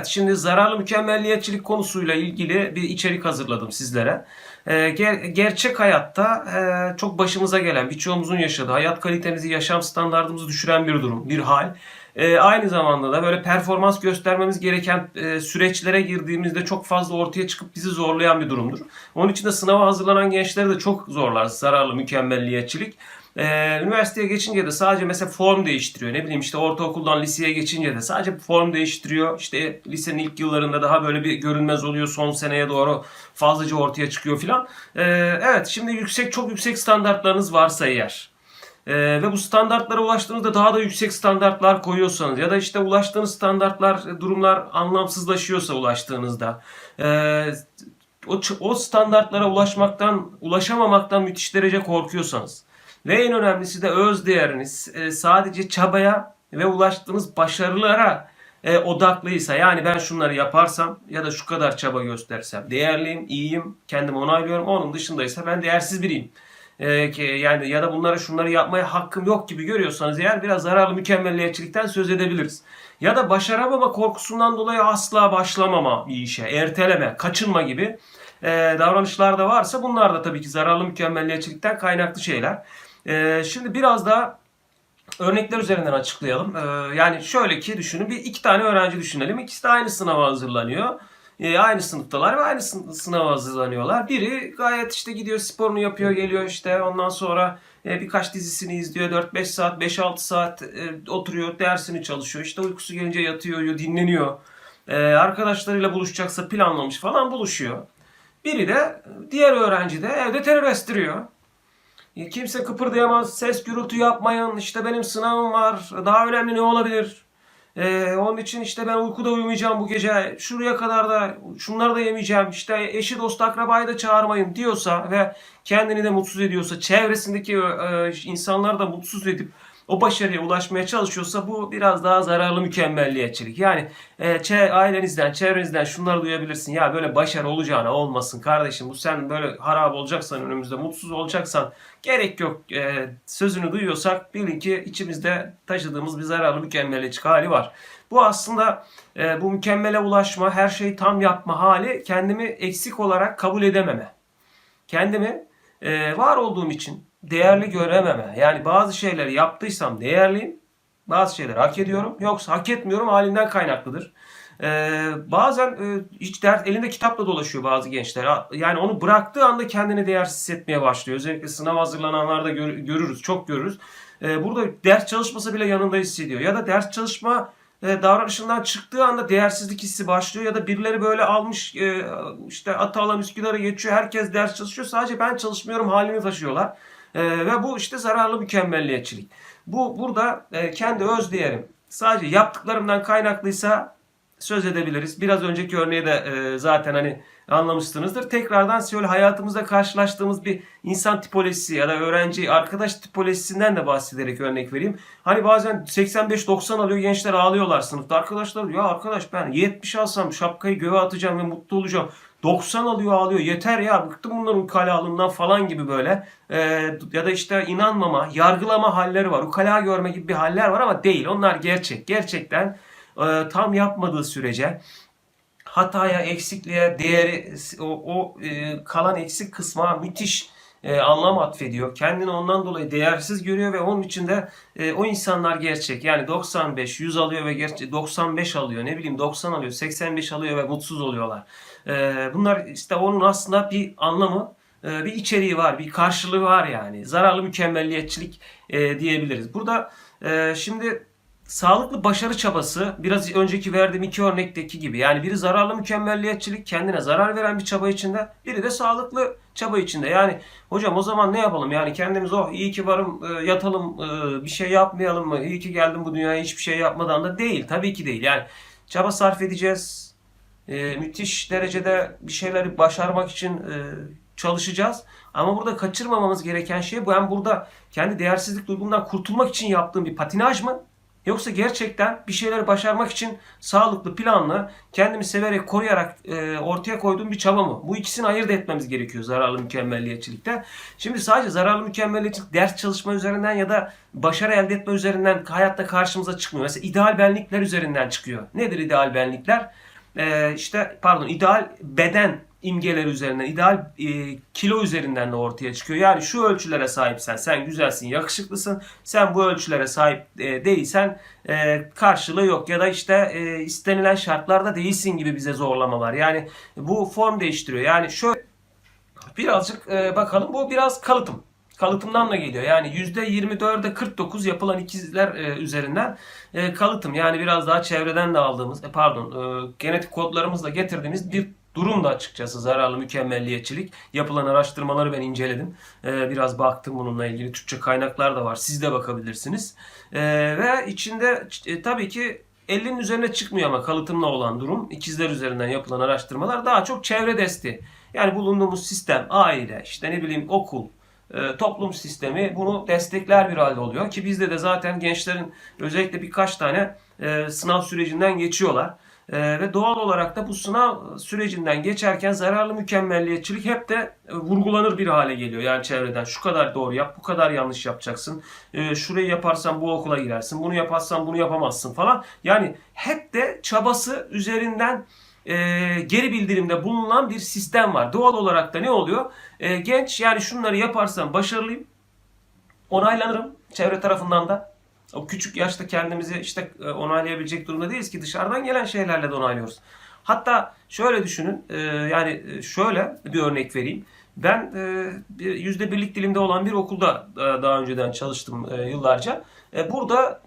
Evet, şimdi zararlı mükemmelliyetçilik konusuyla ilgili bir içerik hazırladım sizlere. Ee, ger- gerçek hayatta e, çok başımıza gelen, birçoğumuzun yaşadığı, hayat kalitemizi, yaşam standartımızı düşüren bir durum, bir hal. Ee, aynı zamanda da böyle performans göstermemiz gereken e, süreçlere girdiğimizde çok fazla ortaya çıkıp bizi zorlayan bir durumdur. Onun için de sınava hazırlanan gençleri de çok zorlar zararlı mükemmelliyetçilik. Ee, üniversiteye geçince de sadece mesela form değiştiriyor. Ne bileyim işte ortaokuldan liseye geçince de sadece form değiştiriyor. İşte lisenin ilk yıllarında daha böyle bir görünmez oluyor. Son seneye doğru fazlaca ortaya çıkıyor filan. Ee, evet şimdi yüksek çok yüksek standartlarınız varsa eğer ee, ve bu standartlara ulaştığınızda daha da yüksek standartlar koyuyorsanız ya da işte ulaştığınız standartlar, durumlar anlamsızlaşıyorsa ulaştığınızda ee, o, o standartlara ulaşmaktan, ulaşamamaktan müthiş derece korkuyorsanız ve en önemlisi de öz değeriniz e, sadece çabaya ve ulaştığınız başarılara e, odaklıysa yani ben şunları yaparsam ya da şu kadar çaba göstersem değerliyim, iyiyim, kendimi onaylıyorum. Onun dışındaysa ben değersiz biriyim. E, ki yani ya da bunları şunları yapmaya hakkım yok gibi görüyorsanız eğer biraz zararlı mükemmelliyetçilikten söz edebiliriz. Ya da başaramama korkusundan dolayı asla başlamama bir işe, erteleme, kaçınma gibi e, davranışlar da varsa bunlar da tabii ki zararlı mükemmelliyetçilikten kaynaklı şeyler. E, şimdi biraz daha örnekler üzerinden açıklayalım. E, yani şöyle ki düşünün bir iki tane öğrenci düşünelim. İkisi de aynı sınava hazırlanıyor. E, aynı sınıftalar ve aynı sın- sınava hazırlanıyorlar. Biri gayet işte gidiyor sporunu yapıyor geliyor işte ondan sonra e, birkaç dizisini izliyor 4-5 saat 5-6 saat e, oturuyor dersini çalışıyor işte uykusu gelince yatıyor dinleniyor. Arkadaşlarıyla buluşacaksa planlamış falan buluşuyor. Biri de diğer öğrenci de evde terör estiriyor. E, Kimse kıpırdayamaz, ses gürültü yapmayın, işte benim sınavım var, daha önemli ne olabilir? Ee, onun için işte ben uykuda uyumayacağım bu gece, şuraya kadar da şunları da yemeyeceğim, işte eşi dost akrabayı da çağırmayın diyorsa ve kendini de mutsuz ediyorsa, çevresindeki e, insanları da mutsuz edip o başarıya ulaşmaya çalışıyorsa bu biraz daha zararlı mükemmelliyetçilik. Yani e, çe- ailenizden, çevrenizden şunları duyabilirsin. Ya böyle başarı olacağına olmasın kardeşim. Bu sen böyle harap olacaksan önümüzde mutsuz olacaksan gerek yok. E, sözünü duyuyorsak bilin ki içimizde taşıdığımız bir zararlı mükemmelliyetçilik hali var. Bu aslında e, bu mükemmele ulaşma, her şeyi tam yapma hali kendimi eksik olarak kabul edememe. Kendimi e, var olduğum için değerli görememe. Yani bazı şeyleri yaptıysam değerliyim. Bazı şeyleri hak ediyorum. Yoksa hak etmiyorum halinden kaynaklıdır. Ee, bazen e, hiç ders elinde kitapla dolaşıyor bazı gençler. Yani onu bıraktığı anda kendini değersiz hissetmeye başlıyor. Özellikle sınav hazırlananlarda gör- görürüz, çok görürüz. Ee, burada ders çalışmasa bile yanında hissediyor. Ya da ders çalışma e, davranışından çıktığı anda değersizlik hissi başlıyor ya da birileri böyle almış e, işte Atalan Üsküdar'a geçiyor herkes ders çalışıyor sadece ben çalışmıyorum halini taşıyorlar. E, ve bu işte zararlı mükemmelliyetçilik. Bu burada e, kendi öz değerim sadece yaptıklarımdan kaynaklıysa söz edebiliriz. Biraz önceki örneği de e, zaten hani anlamışsınızdır. Tekrardan şöyle hayatımızda karşılaştığımız bir insan tipolojisi ya da öğrenci arkadaş tipolojisinden de bahsederek örnek vereyim. Hani bazen 85-90 alıyor gençler ağlıyorlar sınıfta. Arkadaşlar ya arkadaş ben 70 alsam şapkayı göğe atacağım ve mutlu olacağım. 90 alıyor ağlıyor yeter ya bıktım bunların ukalalığından falan gibi böyle Ee, ya da işte inanmama yargılama halleri var ukala görme gibi bir haller var ama değil onlar gerçek gerçekten e, tam yapmadığı sürece hataya, eksikliğe, değeri, o, o e, kalan eksik kısma müthiş e, anlam atfediyor. Kendini ondan dolayı değersiz görüyor ve onun için de e, o insanlar gerçek. Yani 95, 100 alıyor ve gerçek 95 alıyor. Ne bileyim 90 alıyor, 85 alıyor ve mutsuz oluyorlar. E, bunlar işte onun aslında bir anlamı, e, bir içeriği var, bir karşılığı var yani. Zararlı mükemmelliyetçilik e, diyebiliriz. Burada e, şimdi Sağlıklı başarı çabası biraz önceki verdiğim iki örnekteki gibi. Yani biri zararlı mükemmelliyetçilik kendine zarar veren bir çaba içinde. Biri de sağlıklı çaba içinde. Yani hocam o zaman ne yapalım? Yani kendimiz oh iyi ki varım yatalım bir şey yapmayalım mı? İyi ki geldim bu dünyaya hiçbir şey yapmadan da değil. Tabii ki değil. Yani çaba sarf edeceğiz. E, müthiş derecede bir şeyleri başarmak için e, çalışacağız. Ama burada kaçırmamamız gereken şey. Ben burada kendi değersizlik duygumdan kurtulmak için yaptığım bir patinaj mı? Yoksa gerçekten bir şeyleri başarmak için sağlıklı, planlı, kendimi severek, koruyarak e, ortaya koyduğum bir çaba mı? Bu ikisini ayırt etmemiz gerekiyor zararlı mükemmelliyetçilikte. Şimdi sadece zararlı mükemmelliyetçilik ders çalışma üzerinden ya da başarı elde etme üzerinden hayatta karşımıza çıkmıyor. Mesela ideal benlikler üzerinden çıkıyor. Nedir ideal benlikler? E, işte pardon ideal beden imgeleri üzerinden, ideal e, kilo üzerinden de ortaya çıkıyor. Yani şu ölçülere sahipsen, sen güzelsin, yakışıklısın. Sen bu ölçülere sahip e, değilsen e, karşılığı yok ya da işte e, istenilen şartlarda değilsin gibi bize zorlama var. Yani bu form değiştiriyor. Yani şöyle birazcık e, bakalım. Bu biraz kalıtım. Kalıtımdan da geliyor. Yani %24'e 49 yapılan ikizler e, üzerinden e, kalıtım. Yani biraz daha çevreden de aldığımız, e, pardon, e, genetik kodlarımızla getirdiğimiz bir durum da açıkçası zararlı mükemmelliyetçilik. Yapılan araştırmaları ben inceledim. E, biraz baktım bununla ilgili. Türkçe kaynaklar da var. Siz de bakabilirsiniz. E, ve içinde e, tabii ki 50'nin üzerine çıkmıyor ama kalıtımla olan durum. ikizler üzerinden yapılan araştırmalar daha çok çevre desteği. Yani bulunduğumuz sistem, aile, işte ne bileyim okul, e, toplum sistemi bunu destekler bir halde oluyor. Ki bizde de zaten gençlerin özellikle birkaç tane e, sınav sürecinden geçiyorlar. E, ve doğal olarak da bu sınav sürecinden geçerken zararlı mükemmelliyetçilik hep de vurgulanır bir hale geliyor. Yani çevreden şu kadar doğru yap, bu kadar yanlış yapacaksın. Şurayı yaparsan bu okula girersin, bunu yaparsan bunu yapamazsın falan. Yani hep de çabası üzerinden e, geri bildirimde bulunan bir sistem var. Doğal olarak da ne oluyor? E, genç yani şunları yaparsam başarılıyım, onaylanırım çevre tarafından da. O küçük yaşta kendimizi işte e, onaylayabilecek durumda değiliz ki dışarıdan gelen şeylerle de onaylıyoruz. Hatta şöyle düşünün e, yani e, şöyle bir örnek vereyim. Ben yüzde birlik dilimde olan bir okulda daha önceden çalıştım yıllarca. Burada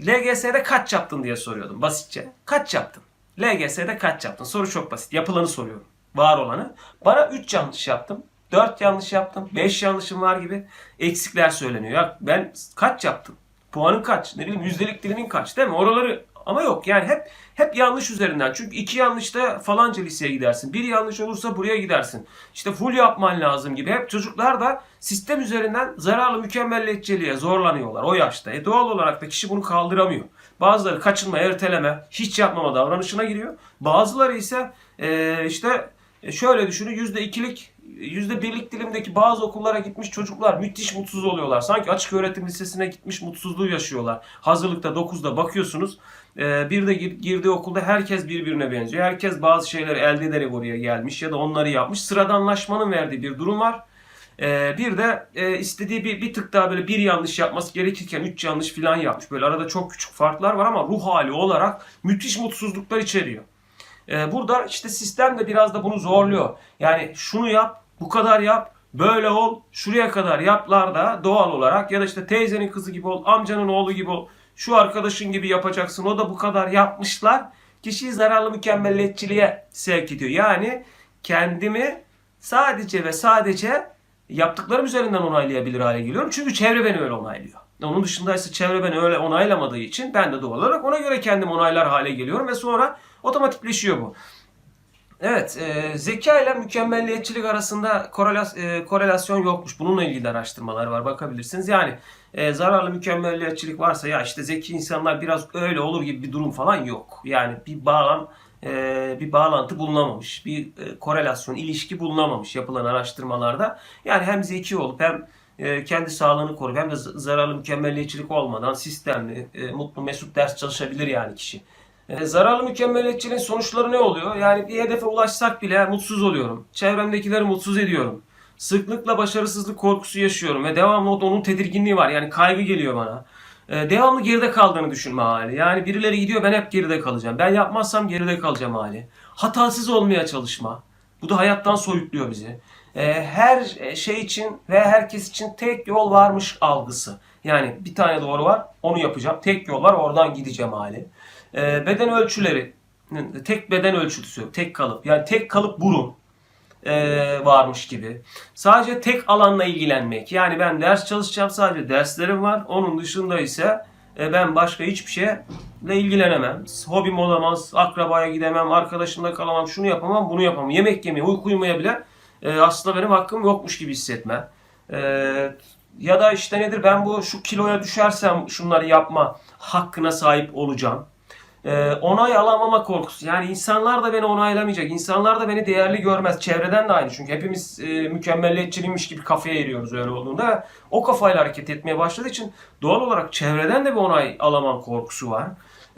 LGS'de kaç yaptın diye soruyordum basitçe. Kaç yaptın? LGS'de kaç yaptın? Soru çok basit. Yapılanı soruyorum. Var olanı. Bana 3 yanlış yaptım. 4 yanlış yaptım. 5 yanlışım var gibi eksikler söyleniyor. Ya ben kaç yaptım? Puanın kaç? Ne bileyim yüzdelik dilimin kaç değil mi? Oraları ama yok yani hep hep yanlış üzerinden. Çünkü iki yanlışta falanca liseye gidersin. Bir yanlış olursa buraya gidersin. İşte full yapman lazım gibi. Hep çocuklar da sistem üzerinden zararlı mükemmelliyetçiliğe zorlanıyorlar o yaşta. E doğal olarak da kişi bunu kaldıramıyor. Bazıları kaçınma, erteleme, hiç yapmama davranışına giriyor. Bazıları ise e, işte şöyle düşünün yüzde ikilik yüzde birlik dilimdeki bazı okullara gitmiş çocuklar müthiş mutsuz oluyorlar. Sanki açık öğretim lisesine gitmiş mutsuzluğu yaşıyorlar. Hazırlıkta 9'da bakıyorsunuz. E, bir de gir- girdiği okulda herkes birbirine benziyor. Herkes bazı şeyleri elde ederek oraya gelmiş ya da onları yapmış. Sıradanlaşmanın verdiği bir durum var. Ee, bir de e, istediği bir, bir tık daha böyle bir yanlış yapması gerekirken üç yanlış falan yapmış. Böyle arada çok küçük farklar var ama ruh hali olarak müthiş mutsuzluklar içeriyor. Ee, burada işte sistem de biraz da bunu zorluyor. Yani şunu yap, bu kadar yap, böyle ol, şuraya kadar yaplar da doğal olarak ya da işte teyzenin kızı gibi ol, amcanın oğlu gibi ol, şu arkadaşın gibi yapacaksın, o da bu kadar yapmışlar. Kişiyi zararlı mükemmelliyetçiliğe sevk ediyor. Yani kendimi sadece ve sadece yaptıklarım üzerinden onaylayabilir hale geliyorum. Çünkü çevre beni öyle onaylıyor. Onun dışında ise çevre beni öyle onaylamadığı için ben de doğal olarak ona göre kendim onaylar hale geliyorum ve sonra otomatikleşiyor bu. Evet, e, zeka ile mükemmelliyetçilik arasında korelas, e, korelasyon yokmuş. Bununla ilgili araştırmalar var, bakabilirsiniz. Yani e, zararlı mükemmelliyetçilik varsa ya işte zeki insanlar biraz öyle olur gibi bir durum falan yok. Yani bir bağlam, e, bir bağlantı bulunamamış, bir e, korelasyon, ilişki bulunamamış yapılan araştırmalarda. Yani hem zeki olup hem e, kendi sağlığını koruyup hem de zararlı mükemmelliyetçilik olmadan sistemli, mutlu, mesut ders çalışabilir yani kişi. E, zararlı mükemmeliyetçiliğin sonuçları ne oluyor? Yani bir hedefe ulaşsak bile mutsuz oluyorum. Çevremdekileri mutsuz ediyorum. Sıklıkla başarısızlık korkusu yaşıyorum ve devamlı onun tedirginliği var. Yani kaygı geliyor bana. E, devamlı geride kaldığını düşünme hali. Yani birileri gidiyor ben hep geride kalacağım. Ben yapmazsam geride kalacağım hali. Hatasız olmaya çalışma. Bu da hayattan soyutluyor bizi. E, her şey için ve herkes için tek yol varmış algısı. Yani bir tane doğru var onu yapacağım. Tek yol var oradan gideceğim hali. E, beden ölçüleri tek beden ölçüsü, tek kalıp. Yani tek kalıp burun e, varmış gibi. Sadece tek alanla ilgilenmek. Yani ben ders çalışacağım sadece derslerim var. Onun dışında ise e, ben başka hiçbir şeyle ilgilenemem. Hobim olamaz, akrabaya gidemem, arkadaşımla kalamam, şunu yapamam, bunu yapamam. Yemek yemeye, uyku uyumaya bile e, aslında benim hakkım yokmuş gibi hissetme. E, ya da işte nedir ben bu şu kiloya düşersem şunları yapma hakkına sahip olacağım. Ee, onay alamama korkusu. Yani insanlar da beni onaylamayacak. İnsanlar da beni değerli görmez. Çevreden de aynı. Çünkü hepimiz e, mükemmelliyetçiymiş gibi kafaya eriyoruz öyle olduğunda. O kafayla hareket etmeye başladığı için doğal olarak çevreden de bir onay alamam korkusu var.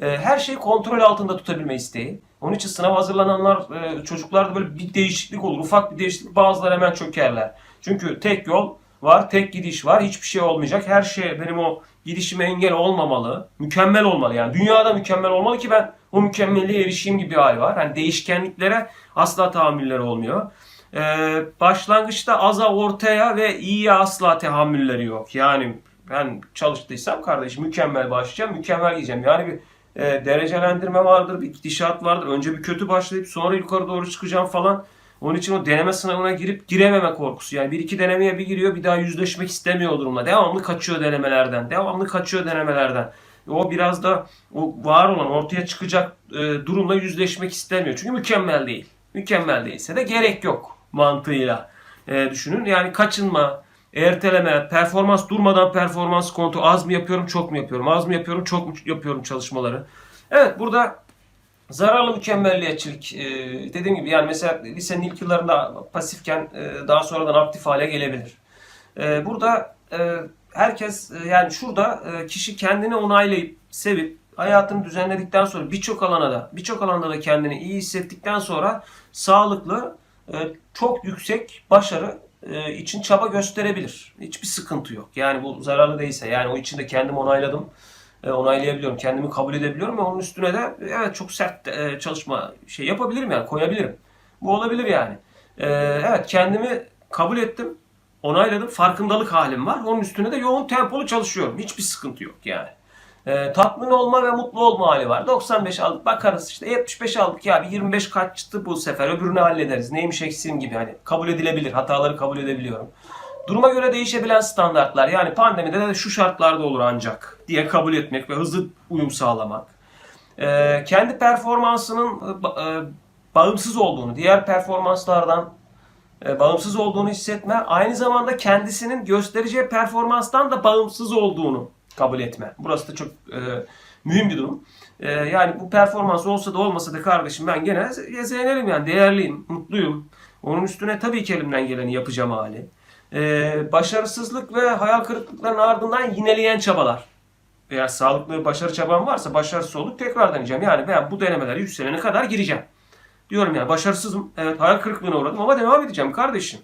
E, her şeyi kontrol altında tutabilme isteği. Onun için sınav hazırlananlar e, çocuklarda böyle bir değişiklik olur. Ufak bir değişiklik bazıları hemen çökerler. Çünkü tek yol var, tek gidiş var. Hiçbir şey olmayacak. Her şey benim o gidişime engel olmamalı. Mükemmel olmalı yani. Dünyada mükemmel olmalı ki ben o mükemmelliğe erişeyim gibi bir hal var. Hani değişkenliklere asla tahammülleri olmuyor. Ee, başlangıçta aza, ortaya ve iyiye asla tahammülleri yok. Yani ben çalıştıysam kardeşim mükemmel başlayacağım, mükemmel gideceğim. Yani bir e, derecelendirme vardır, bir gidişat vardır. Önce bir kötü başlayıp sonra yukarı doğru çıkacağım falan. Onun için o deneme sınavına girip girememe korkusu. Yani bir iki denemeye bir giriyor bir daha yüzleşmek istemiyor o durumla. Devamlı kaçıyor denemelerden. Devamlı kaçıyor denemelerden. O biraz da o var olan ortaya çıkacak e, durumla yüzleşmek istemiyor. Çünkü mükemmel değil. Mükemmel değilse de gerek yok mantığıyla e, düşünün. Yani kaçınma, erteleme, performans durmadan performans kontrol. Az mı yapıyorum, çok mu yapıyorum? Az mı yapıyorum, çok mu yapıyorum çalışmaları? Evet burada zararlı mükemmelliyetçilik e, dediğim gibi yani mesela lisenin ilk yıllarında pasifken e, daha sonradan aktif hale gelebilir. E, burada e, herkes e, yani şurada e, kişi kendini onaylayıp sevip hayatını düzenledikten sonra birçok alana da birçok alanda da kendini iyi hissettikten sonra sağlıklı e, çok yüksek başarı e, için çaba gösterebilir. Hiçbir sıkıntı yok. Yani bu zararlı değilse yani o içinde kendimi onayladım. E, onaylayabiliyorum. Kendimi kabul edebiliyorum ve onun üstüne de evet çok sert e, çalışma şey yapabilirim yani koyabilirim. Bu olabilir yani. E, evet kendimi kabul ettim. Onayladım. Farkındalık halim var. Onun üstüne de yoğun tempolu çalışıyorum. Hiçbir sıkıntı yok yani. E, tatmin olma ve mutlu olma hali var. 95 aldık bakarız işte 75 aldık ya bir 25 kaçtı bu sefer öbürünü hallederiz. Neymiş eksiğim gibi hani kabul edilebilir hataları kabul edebiliyorum. Duruma göre değişebilen standartlar yani pandemide de şu şartlarda olur ancak diye kabul etmek ve hızlı uyum sağlamak. E, kendi performansının e, bağımsız olduğunu, diğer performanslardan e, bağımsız olduğunu hissetme, aynı zamanda kendisinin göstereceği performanstan da bağımsız olduğunu kabul etme. Burası da çok e, mühim bir durum. E, yani bu performans olsa da olmasa da kardeşim ben gene zeynel'im yani değerliyim, mutluyum. Onun üstüne tabii ki elimden geleni yapacağım hali. E, başarısızlık ve hayal kırıklıklarının ardından yineleyen çabalar. Eğer sağlıklı başarı çabam varsa başarısız olup tekrar deneyeceğim. Yani ben bu denemelere yükselene kadar gireceğim. Diyorum yani başarısızım. Evet hayal kırıklığına uğradım ama devam edeceğim kardeşim.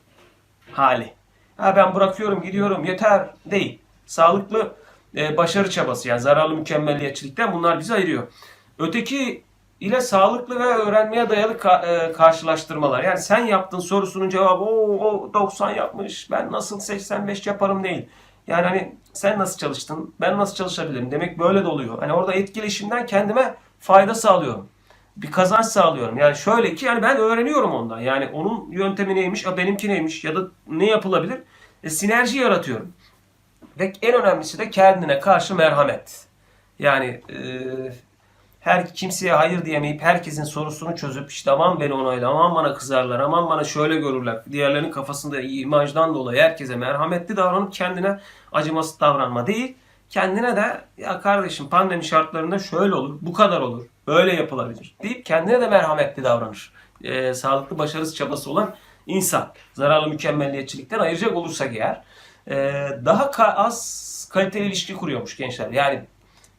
Hali. Ha ben bırakıyorum gidiyorum yeter değil. Sağlıklı e, başarı çabası yani zararlı mükemmelliyetçilikten bunlar bizi ayırıyor. Öteki ile sağlıklı ve öğrenmeye dayalı ka- e, karşılaştırmalar. Yani sen yaptın sorusunun cevabı o, o 90 yapmış ben nasıl 85 yaparım değil. Yani hani sen nasıl çalıştın ben nasıl çalışabilirim demek böyle de oluyor. Hani orada etkileşimden kendime fayda sağlıyorum bir kazanç sağlıyorum. Yani şöyle ki yani ben öğreniyorum ondan. Yani onun yöntemi neymiş, a benimki neymiş ya da ne yapılabilir? E, sinerji yaratıyorum. Ve en önemlisi de kendine karşı merhamet. Yani e, her kimseye hayır diyemeyip herkesin sorusunu çözüp işte aman beni onayla, aman bana kızarlar, aman bana şöyle görürler. Diğerlerinin kafasında imajdan dolayı herkese merhametli davranıp kendine acımasız davranma değil. Kendine de ya kardeşim pandemi şartlarında şöyle olur, bu kadar olur, böyle yapılabilir deyip kendine de merhametli davranır. Ee, sağlıklı başarısı çabası olan insan. Zararlı mükemmelliyetçilikten ayıracak olursak eğer e, daha ka- az kaliteli ilişki kuruyormuş gençler. Yani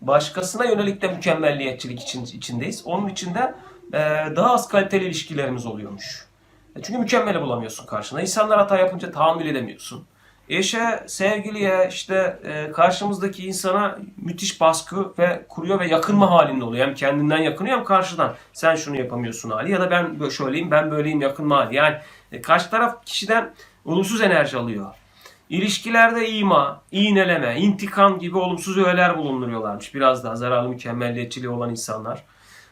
başkasına yönelik de mükemmelliyetçilik için, içindeyiz. Onun içinde e, daha az kaliteli ilişkilerimiz oluyormuş. E, Çünkü mükemmeli bulamıyorsun karşına. İnsanlar hata yapınca tahammül edemiyorsun. Eşe, sevgiliye, işte e, karşımızdaki insana müthiş baskı ve kuruyor ve yakınma halinde oluyor. Hem kendinden yakınıyor hem karşıdan. Sen şunu yapamıyorsun hali ya da ben şöyleyim, ben böyleyim yakınma hali. Yani e, karşı taraf kişiden olumsuz enerji alıyor. İlişkilerde ima, iğneleme, intikam gibi olumsuz öğeler bulunduruyorlarmış. Biraz daha zararlı mükemmelliyetçiliği olan insanlar.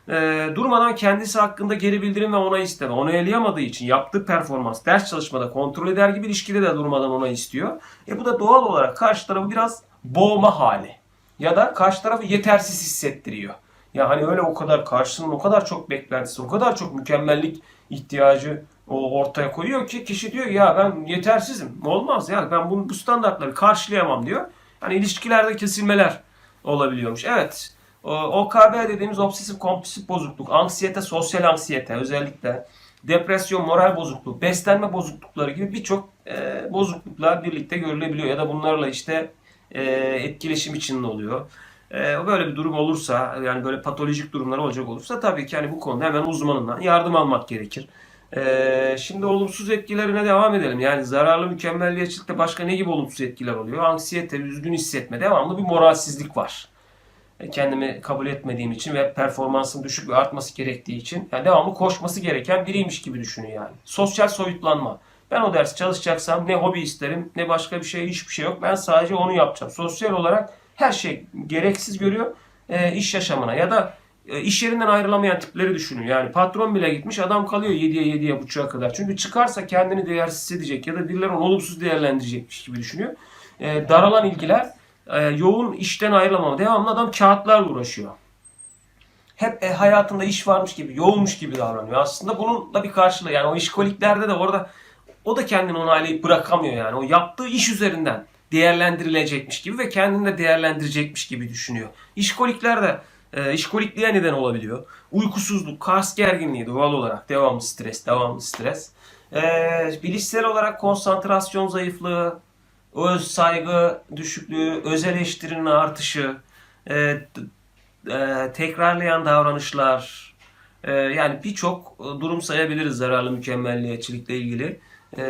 Ee, durmadan kendisi hakkında geri bildirim ve onay isteme. Onaylayamadığı için yaptığı performans, ders çalışmada kontrol eder gibi ilişkide de durmadan onay istiyor. E bu da doğal olarak karşı tarafı biraz boğma hali. Ya da karşı tarafı yetersiz hissettiriyor. Ya hani öyle o kadar karşının o kadar çok beklentisi, o kadar çok mükemmellik ihtiyacı o ortaya koyuyor ki kişi diyor ya ben yetersizim. Olmaz ya ben bunu, bu standartları karşılayamam diyor. Hani ilişkilerde kesilmeler olabiliyormuş. Evet. OKB dediğimiz obsesif kompulsif bozukluk, anksiyete, sosyal anksiyete özellikle depresyon, moral bozukluğu, beslenme bozuklukları gibi birçok e, bozukluklar birlikte görülebiliyor ya da bunlarla işte e, etkileşim içinde oluyor. Ee, böyle bir durum olursa yani böyle patolojik durumlar olacak olursa tabii ki hani bu konuda hemen uzmanından yardım almak gerekir. Ee, şimdi olumsuz etkilerine devam edelim. Yani zararlı mükemmelliyetçilikte başka ne gibi olumsuz etkiler oluyor? Anksiyete, üzgün hissetme, devamlı bir moralsizlik var. E, Kendimi kabul etmediğim için ve performansın düşük ve artması gerektiği için yani devamlı koşması gereken biriymiş gibi düşünüyor yani. Sosyal soyutlanma. Ben o dersi çalışacaksam ne hobi isterim ne başka bir şey hiçbir şey yok. Ben sadece onu yapacağım. Sosyal olarak her şey gereksiz görüyor e, iş yaşamına ya da iş yerinden ayrılamayan tipleri düşünün. Yani patron bile gitmiş adam kalıyor 7'ye 7'ye buçuğa kadar. Çünkü çıkarsa kendini değersiz hissedecek ya da birileri onu olumsuz değerlendirecekmiş gibi düşünüyor. E, daralan ilgiler e, yoğun işten ayrılamama. Devamlı adam kağıtlarla uğraşıyor. Hep e, hayatında iş varmış gibi, yoğunmuş gibi davranıyor. Aslında bunun da bir karşılığı. Yani o işkoliklerde de orada o da kendini onaylayıp bırakamıyor yani. O yaptığı iş üzerinden değerlendirilecekmiş gibi ve kendini de değerlendirecekmiş gibi düşünüyor. İşkolikler de e, işkolikliğe neden olabiliyor. Uykusuzluk, kas gerginliği doğal olarak devamlı stres, devamlı stres. E, bilişsel olarak konsantrasyon zayıflığı, öz saygı düşüklüğü, öz eleştirinin artışı, e, e, tekrarlayan davranışlar, e, yani birçok e, durum sayabiliriz zararlı mükemmelliyetçilikle ilgili. E,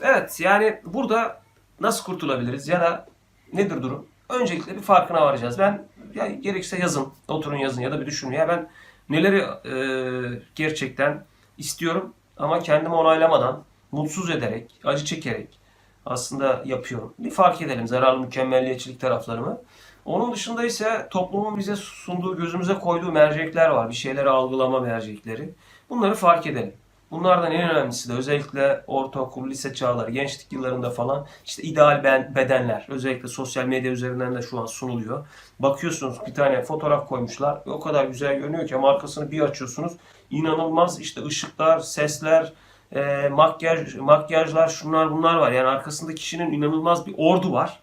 evet yani burada nasıl kurtulabiliriz ya da nedir durum? Öncelikle bir farkına varacağız. Ben ya gerekirse yazın, oturun yazın ya da bir düşünün. Ya ben neleri e, gerçekten istiyorum ama kendimi onaylamadan, mutsuz ederek, acı çekerek aslında yapıyorum. Bir fark edelim zararlı mükemmelliyetçilik taraflarımı. Onun dışında ise toplumun bize sunduğu, gözümüze koyduğu mercekler var. Bir şeyleri algılama mercekleri. Bunları fark edelim. Bunlardan en önemlisi de özellikle ortaokul, lise çağları, gençlik yıllarında falan işte ideal bedenler. Özellikle sosyal medya üzerinden de şu an sunuluyor. Bakıyorsunuz bir tane fotoğraf koymuşlar. O kadar güzel görünüyor ki ama arkasını bir açıyorsunuz. inanılmaz işte ışıklar, sesler, e, makyaj, makyajlar şunlar bunlar var. Yani arkasında kişinin inanılmaz bir ordu var.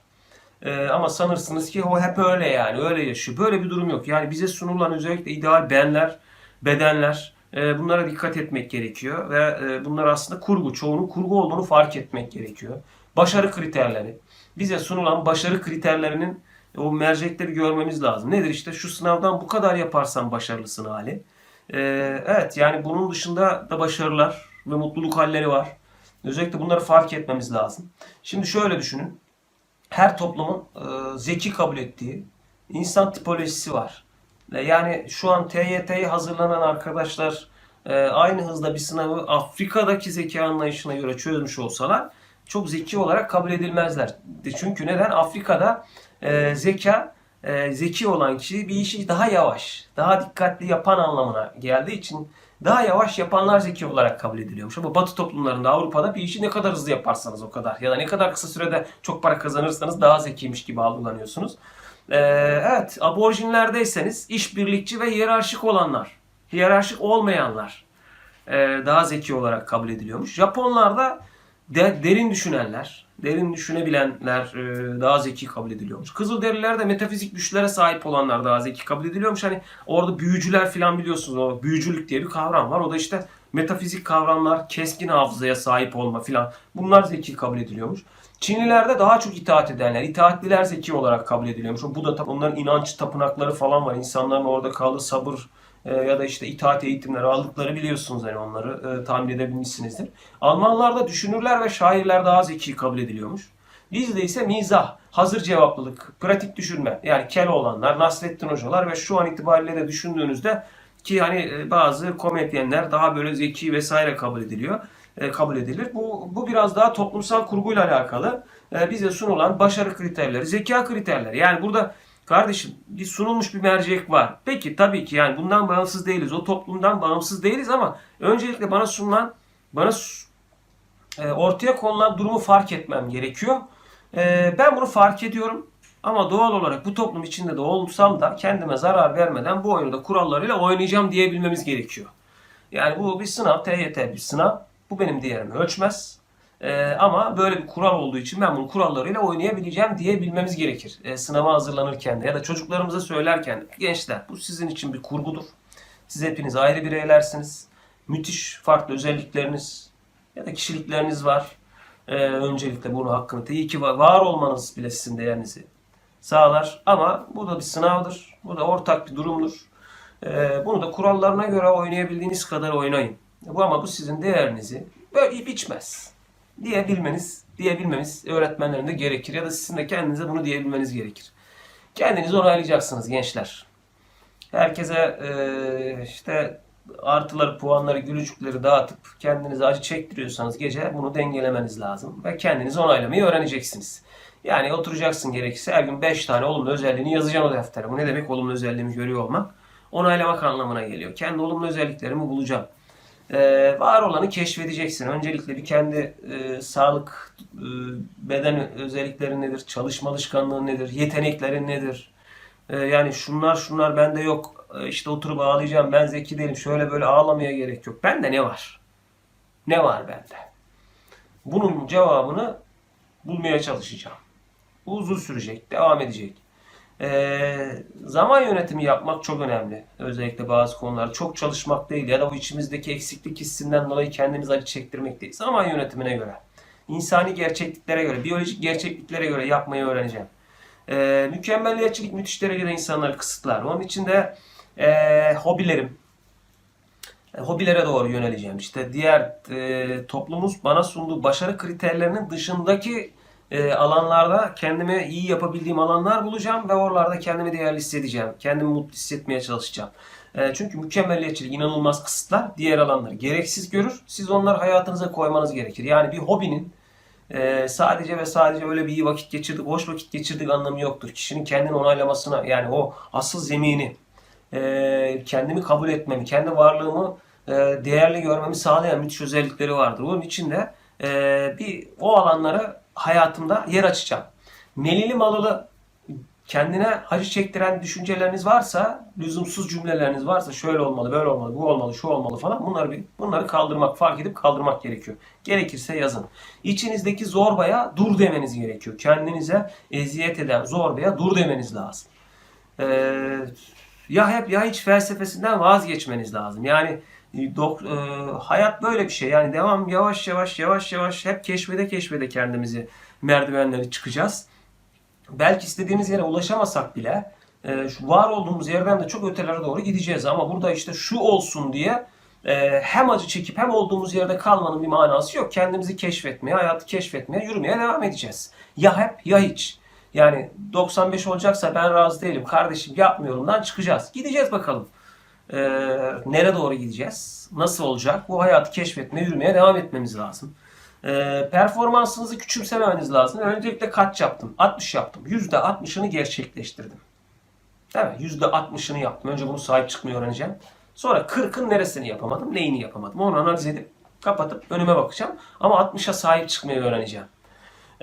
Ee, ama sanırsınız ki o hep öyle yani öyle yaşıyor. Böyle bir durum yok. Yani bize sunulan özellikle ideal benler, bedenler e, bunlara dikkat etmek gerekiyor ve e, bunlar aslında kurgu. Çoğunun kurgu olduğunu fark etmek gerekiyor. Başarı kriterleri. Bize sunulan başarı kriterlerinin o mercekleri görmemiz lazım. Nedir işte şu sınavdan bu kadar yaparsan başarılısın hali. Ee, evet yani bunun dışında da başarılar ve mutluluk halleri var. Özellikle bunları fark etmemiz lazım. Şimdi şöyle düşünün her toplumun e, zeki kabul ettiği insan tipolojisi var. Yani şu an TYT'ye hazırlanan arkadaşlar e, aynı hızda bir sınavı Afrika'daki zeka anlayışına göre çözmüş olsalar çok zeki olarak kabul edilmezler. Çünkü neden? Afrika'da e, zeka e, zeki olan kişi bir işi daha yavaş, daha dikkatli yapan anlamına geldiği için daha yavaş yapanlar zeki olarak kabul ediliyormuş. Ama Batı toplumlarında Avrupa'da bir işi ne kadar hızlı yaparsanız o kadar ya da ne kadar kısa sürede çok para kazanırsanız daha zekiymiş gibi algılanıyorsunuz. Ee, evet, aborjinlerdeyseniz işbirlikçi ve hiyerarşik olanlar, hiyerarşik olmayanlar e, daha zeki olarak kabul ediliyormuş. Japonlarda de, derin düşünenler, derin düşünebilenler e, daha zeki kabul ediliyormuş. Kızılderililerde metafizik güçlere sahip olanlar daha zeki kabul ediliyormuş. Hani orada büyücüler falan biliyorsunuz o büyücülük diye bir kavram var. O da işte metafizik kavramlar, keskin hafızaya sahip olma filan. Bunlar zeki kabul ediliyormuş. Çinlilerde daha çok itaat edenler, itaatliler zeki olarak kabul ediliyormuş. Bu da tabii onların inanç tapınakları falan var. İnsanların orada kaldığı sabır e, ya da işte itaat eğitimleri aldıkları biliyorsunuz hani onları e, tahmin edebilmişsinizdir. Almanlarda düşünürler ve şairler daha zeki kabul ediliyormuş. Bizde ise mizah, hazır cevaplılık, pratik düşünme yani Keloğlanlar, Nasrettin Hocalar ve şu an itibariyle de düşündüğünüzde ki hani e, bazı komedyenler daha böyle zeki vesaire kabul ediliyor. e, kabul edilir. Bu, bu biraz daha toplumsal kurguyla alakalı. E, bize sunulan başarı kriterleri, zeka kriterleri. Yani burada kardeşim bir sunulmuş bir mercek var. Peki tabii ki yani bundan bağımsız değiliz. O toplumdan bağımsız değiliz ama öncelikle bana sunulan, bana e, ortaya konulan durumu fark etmem gerekiyor. E, ben bunu fark ediyorum. Ama doğal olarak bu toplum içinde de olsam da kendime zarar vermeden bu oyunu da kurallarıyla oynayacağım diyebilmemiz gerekiyor. Yani bu bir sınav, TYT bir sınav. Bu benim değerimi ölçmez. Ee, ama böyle bir kural olduğu için ben bunu kurallarıyla oynayabileceğim diyebilmemiz gerekir. Ee, sınava hazırlanırken de ya da çocuklarımıza söylerken de. Gençler bu sizin için bir kurgudur. Siz hepiniz ayrı bireylersiniz. Müthiş farklı özellikleriniz ya da kişilikleriniz var. Ee, öncelikle bunu hakkını iyi ki var, var olmanız bile sizin değerinizi sağlar. Ama bu da bir sınavdır. Bu da ortak bir durumdur. Ee, bunu da kurallarına göre oynayabildiğiniz kadar oynayın. Bu ama bu sizin değerinizi böyle biçmez. Diyebilmeniz, diyebilmemiz öğretmenlerinde gerekir. Ya da sizin de kendinize bunu diyebilmeniz gerekir. Kendinizi onaylayacaksınız gençler. Herkese eee, işte artıları, puanları, gülücükleri dağıtıp kendinize acı çektiriyorsanız gece bunu dengelemeniz lazım. Ve kendinizi onaylamayı öğreneceksiniz. Yani oturacaksın gerekirse her gün 5 tane olumlu özelliğini yazacaksın o deftere. Bu ne demek olumlu özelliğimi görüyor olmak? Onaylamak anlamına geliyor. Kendi olumlu özelliklerimi bulacağım. Ee, var olanı keşfedeceksin. Öncelikle bir kendi e, sağlık, e, beden özelliklerin nedir, çalışma alışkanlığın nedir, yeteneklerin nedir? Ee, yani şunlar şunlar bende yok. Ee, işte oturup ağlayacağım, ben zeki değilim, şöyle böyle ağlamaya gerek yok. Bende ne var? Ne var bende? Bunun cevabını bulmaya çalışacağım. Bu uzun sürecek, devam edecek. Ee, zaman yönetimi yapmak çok önemli. Özellikle bazı konular. Çok çalışmak değil ya da bu içimizdeki eksiklik hissinden dolayı kendimiz acı çektirmek değil. Zaman yönetimine göre, insani gerçekliklere göre, biyolojik gerçekliklere göre yapmayı öğreneceğim. Ee, mükemmelliyetçilik müthiş derecede insanları kısıtlar. Onun için de ee, hobilerim, e, hobilere doğru yöneleceğim. İşte diğer e, toplumumuz bana sunduğu başarı kriterlerinin dışındaki e, alanlarda kendime iyi yapabildiğim alanlar bulacağım ve oralarda kendimi değerli hissedeceğim. Kendimi mutlu hissetmeye çalışacağım. E, çünkü mükemmelliyetçilik inanılmaz kısıtlar. Diğer alanları gereksiz görür. Siz onları hayatınıza koymanız gerekir. Yani bir hobinin e, sadece ve sadece öyle bir iyi vakit geçirdik, boş vakit geçirdik anlamı yoktur. Kişinin kendini onaylamasına yani o asıl zemini e, kendimi kabul etmemi, kendi varlığımı e, değerli görmemi sağlayan müthiş özellikleri vardır. Onun için de e, bir o alanlara hayatımda yer açacağım. Melili malılı kendine acı çektiren düşünceleriniz varsa, lüzumsuz cümleleriniz varsa şöyle olmalı, böyle olmalı, bu olmalı, şu olmalı falan bunları bir bunları kaldırmak, fark edip kaldırmak gerekiyor. Gerekirse yazın. İçinizdeki zorbaya dur demeniz gerekiyor. Kendinize eziyet eden zorbaya dur demeniz lazım. Ee, ya hep ya hiç felsefesinden vazgeçmeniz lazım. Yani dok- e, hayat böyle bir şey. Yani devam yavaş yavaş yavaş yavaş hep keşfede keşfede kendimizi merdivenleri çıkacağız. Belki istediğimiz yere ulaşamasak bile e, şu var olduğumuz yerden de çok ötelere doğru gideceğiz. Ama burada işte şu olsun diye e, hem acı çekip hem olduğumuz yerde kalmanın bir manası yok. Kendimizi keşfetmeye, hayatı keşfetmeye, yürümeye devam edeceğiz. Ya hep ya hiç. Yani 95 olacaksa ben razı değilim kardeşim yapmıyorumdan çıkacağız. Gideceğiz bakalım. Ee, nereye doğru gideceğiz? Nasıl olacak? Bu hayatı keşfetmeye, yürümeye devam etmemiz lazım. Ee, performansınızı küçümsememeniz lazım. Öncelikle kaç yaptım? 60 yaptım. %60'ını gerçekleştirdim. Değil mi? %60'ını yaptım. Önce bunu sahip çıkmayı öğreneceğim. Sonra 40'ın neresini yapamadım, neyini yapamadım. Onu analiz edip kapatıp önüme bakacağım. Ama 60'a sahip çıkmayı öğreneceğim.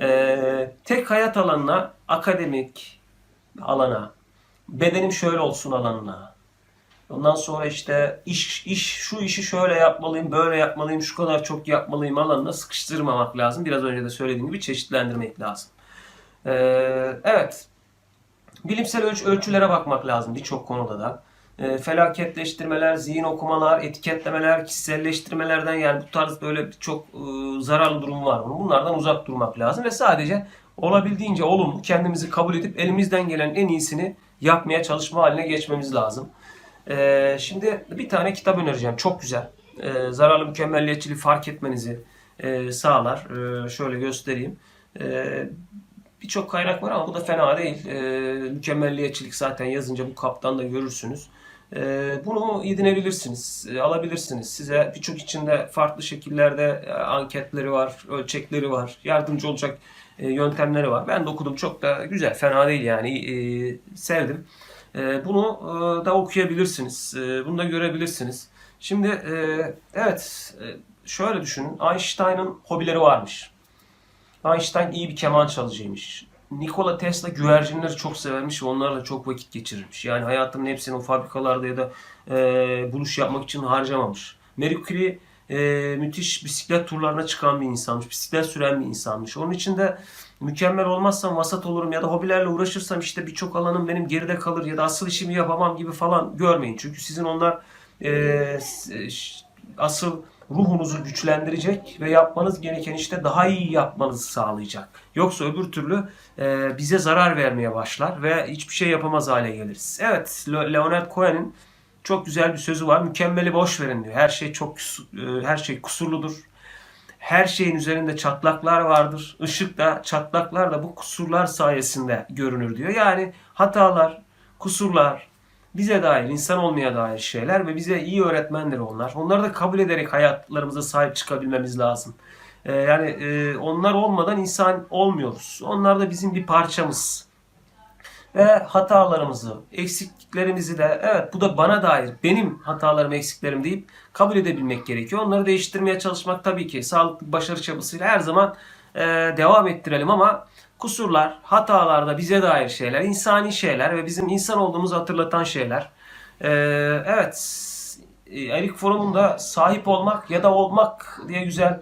Ee, tek hayat alanına, akademik alana, bedenim şöyle olsun alanına. Ondan sonra işte iş, iş şu işi şöyle yapmalıyım, böyle yapmalıyım, şu kadar çok yapmalıyım alanına sıkıştırmamak lazım. Biraz önce de söylediğim gibi çeşitlendirmek lazım. Ee, evet, bilimsel ölç ölçülere bakmak lazım birçok konuda da. E, felaketleştirmeler, zihin okumalar, etiketlemeler, kişiselleştirmelerden yani bu tarz böyle çok e, zararlı durum var. Bunlardan uzak durmak lazım ve sadece olabildiğince olumlu kendimizi kabul edip elimizden gelen en iyisini yapmaya çalışma haline geçmemiz lazım. E, şimdi bir tane kitap önereceğim. Çok güzel. E, zararlı mükemmelliyetçiliği fark etmenizi e, sağlar. E, şöyle göstereyim. E, Birçok kaynak var ama bu da fena değil. E, mükemmelliyetçilik zaten yazınca bu kaptan da görürsünüz. E, bunu edinebilirsiniz, alabilirsiniz. Size birçok içinde farklı şekillerde e, anketleri var, ölçekleri var, yardımcı olacak e, yöntemleri var. Ben de okudum çok da güzel, fena değil yani e, sevdim. E, bunu e, da okuyabilirsiniz, e, bunu da görebilirsiniz. Şimdi e, evet, e, şöyle düşünün, Einstein'ın hobileri varmış. Einstein iyi bir keman çalıcıymış. Nikola Tesla güvercinleri çok severmiş ve onlarla çok vakit geçirirmiş. Yani hayatının hepsini o fabrikalarda ya da e, buluş yapmak için harcamamış. Marie Curie e, müthiş bisiklet turlarına çıkan bir insanmış. Bisiklet süren bir insanmış. Onun için de mükemmel olmazsam vasat olurum ya da hobilerle uğraşırsam işte birçok alanım benim geride kalır ya da asıl işimi yapamam gibi falan görmeyin. Çünkü sizin onlar e, asıl ruhunuzu güçlendirecek ve yapmanız gereken işte daha iyi yapmanızı sağlayacak. Yoksa öbür türlü e, bize zarar vermeye başlar ve hiçbir şey yapamaz hale geliriz. Evet, Le- Leonard Cohen'in çok güzel bir sözü var. Mükemmeli boş verin diyor. Her şey çok e, her şey kusurludur. Her şeyin üzerinde çatlaklar vardır. Işık da çatlaklar da bu kusurlar sayesinde görünür diyor. Yani hatalar, kusurlar, bize dair, insan olmaya dair şeyler ve bize iyi öğretmendir onlar. Onları da kabul ederek hayatlarımıza sahip çıkabilmemiz lazım. Ee, yani e, onlar olmadan insan olmuyoruz. Onlar da bizim bir parçamız. Ve hatalarımızı, eksikliklerimizi de evet bu da bana dair, benim hatalarım, eksiklerim deyip kabul edebilmek gerekiyor. Onları değiştirmeye çalışmak tabii ki sağlıklı başarı çabasıyla her zaman e, devam ettirelim ama kusurlar, hatalar da bize dair şeyler, insani şeyler ve bizim insan olduğumuzu hatırlatan şeyler. E, evet, e, Erik Fromm'un da sahip olmak ya da olmak diye güzel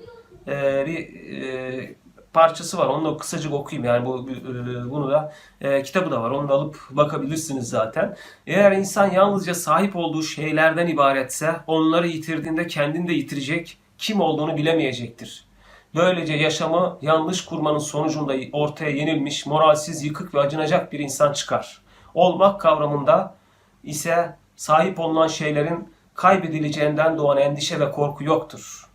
e, bir e, parçası var. Onu da kısacık okuyayım. Yani bu e, bunu da e, kitabı da var. Onu da alıp bakabilirsiniz zaten. Eğer insan yalnızca sahip olduğu şeylerden ibaretse onları yitirdiğinde kendini de yitirecek, kim olduğunu bilemeyecektir. Böylece yaşamı yanlış kurmanın sonucunda ortaya yenilmiş, moralsiz, yıkık ve acınacak bir insan çıkar. Olmak kavramında ise sahip olunan şeylerin kaybedileceğinden doğan endişe ve korku yoktur.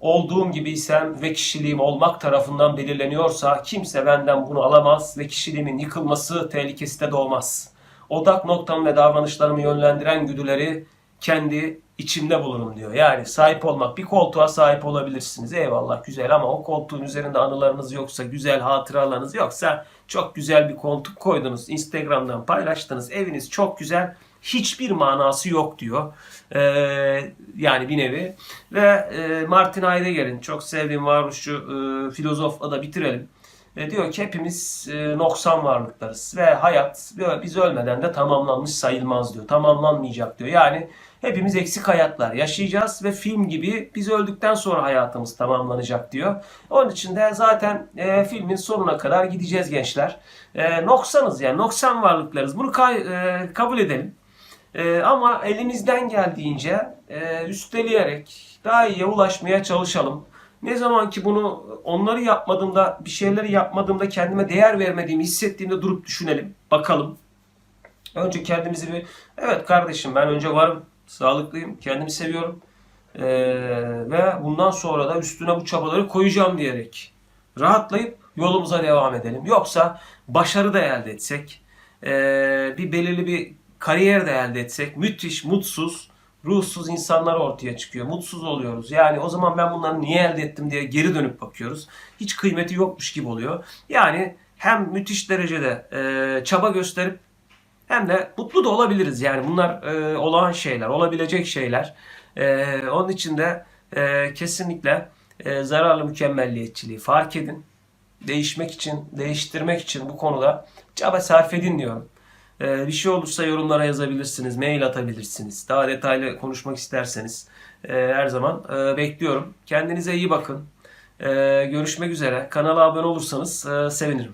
Olduğum gibiysem ve kişiliğim olmak tarafından belirleniyorsa kimse benden bunu alamaz ve kişiliğimin yıkılması tehlikesi de doğmaz. Odak noktamı ve davranışlarımı yönlendiren güdüleri kendi içimde bulurum diyor. Yani sahip olmak, bir koltuğa sahip olabilirsiniz. Eyvallah güzel ama o koltuğun üzerinde anılarınız yoksa, güzel hatıralarınız yoksa çok güzel bir koltuk koydunuz. Instagram'dan paylaştınız. Eviniz çok güzel. Hiçbir manası yok diyor. Ee, yani bir nevi. Ve e, Martin Heidegger'in çok sevdiğim varoluşçu e, filozofla da bitirelim. E, diyor ki hepimiz e, noksan varlıklarız ve hayat diyor, biz ölmeden de tamamlanmış sayılmaz diyor. Tamamlanmayacak diyor. Yani hepimiz eksik hayatlar yaşayacağız ve film gibi biz öldükten sonra hayatımız tamamlanacak diyor. Onun için de zaten e, filmin sonuna kadar gideceğiz gençler. E, noksanız yani noksan varlıklarız. Bunu kay- e, kabul edelim. E, ama elimizden geldiğince e, üsteleyerek daha iyiye ulaşmaya çalışalım. Ne zaman ki bunu onları yapmadığımda, bir şeyleri yapmadığımda kendime değer vermediğimi hissettiğimde durup düşünelim. Bakalım. Önce kendimizi bir, evet kardeşim ben önce varım, sağlıklıyım, kendimi seviyorum. Ee, ve bundan sonra da üstüne bu çabaları koyacağım diyerek rahatlayıp yolumuza devam edelim. Yoksa başarı da elde etsek, ee, bir belirli bir kariyer de elde etsek müthiş, mutsuz, ruhsuz insanlar ortaya çıkıyor. Mutsuz oluyoruz. Yani o zaman ben bunları niye elde ettim diye geri dönüp bakıyoruz. Hiç kıymeti yokmuş gibi oluyor. Yani hem müthiş derecede e, çaba gösterip hem de mutlu da olabiliriz. Yani bunlar e, olağan şeyler, olabilecek şeyler. E, onun için de e, kesinlikle e, zararlı mükemmelliyetçiliği fark edin. Değişmek için, değiştirmek için bu konuda çaba sarf edin diyorum. Ee, bir şey olursa yorumlara yazabilirsiniz, mail atabilirsiniz. Daha detaylı konuşmak isterseniz e, her zaman e, bekliyorum. Kendinize iyi bakın. Görüşmek üzere. Kanala abone olursanız sevinirim.